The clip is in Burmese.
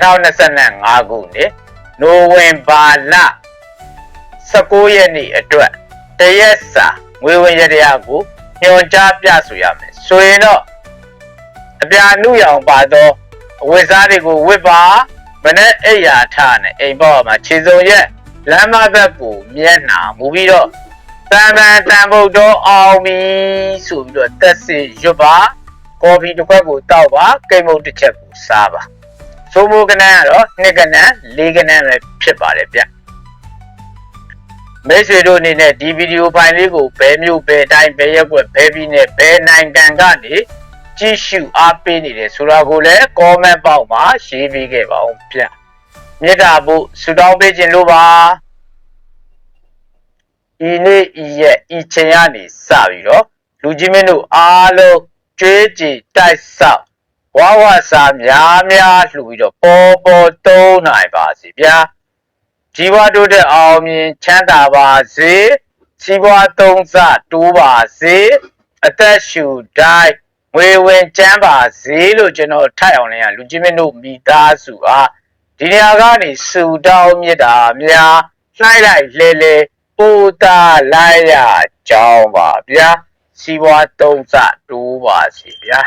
2025ခုနှစ်နိုဝင်ဘာလ19ရက်နေ့အတွက်တရက်စာငွေဝင်ရတရားကိုညွှန်ကြားပြဆိုရမယ်ဆိုရင်တော့အပြာနုရောင်ပါသောအဝတ်စားတွေကိုဝတ်ပါမနဲ့အိယာထနဲ့အိမ်ပေါ်မှာခြေစုံရက်လမ်းမဘက်ကိုမျက်နှာမူပြီးတော့တန်တန်တန်ဖို့တော့အောင်ပြီဆိုပြီးတော့တက်စီရွတ်ပါကော်ဖီတစ်ခွက်ကိုတောက်ပါကိတ်မုတ်တစ်ချက်ကိုစားပါ ဆိုမိုကနန်းကတော့နှစ်ကနန်းလေးကနန်းပဲဖြစ်ပါတယ်ဗျမိတ်ဆွေတို့အနေနဲ့ဒီဗီဒီယိုဖိုင်လေးကိုဘယ်မျိုးဘယ်တိုင်းဘယ်ရက်ွက်ဘယ်ပြည်နယ်ဘယ်နိုင်ငံကနေကြည့်ရှုအားပေးနေတယ်ဆိုတာကိုလည်း comment ပေါက်မှာရေးပေးခဲ့ပါဦးဗျမေတ္တာဖို့ဆုတောင်းပေးခြင်းလို့ပါဤနေ့ဤရက်ဤချိန်ကနေစပြီးတော့လူကြီးမင်းတို့အားလုံးကြွေးကြည်တိုက်ဆောက် ဝါဝစာများများလှူပြီးတော့ပေါ်ပေါ်သုံးနိုင်ပါစီဗျာជីវတိုးတဲ့အောင်မြင်ချမ်းသာပါစေစီးပွားသုံးစတိုးပါစေအသက်ရှူတိုင်းငွေဝင်ချမ်းပါစေလို့ကျွန်တော်ထိုက်အောင်လည်းလူကြီးမင်းတို့မိသားစုအားဒီနေရာကနေစူတောင်းမြတ်တာများလှိုက်လိုက်လဲလဲပူတာလိုက်ရကြောင်းပါဗျာစီးပွားသုံးစတိုးပါစီဗျာ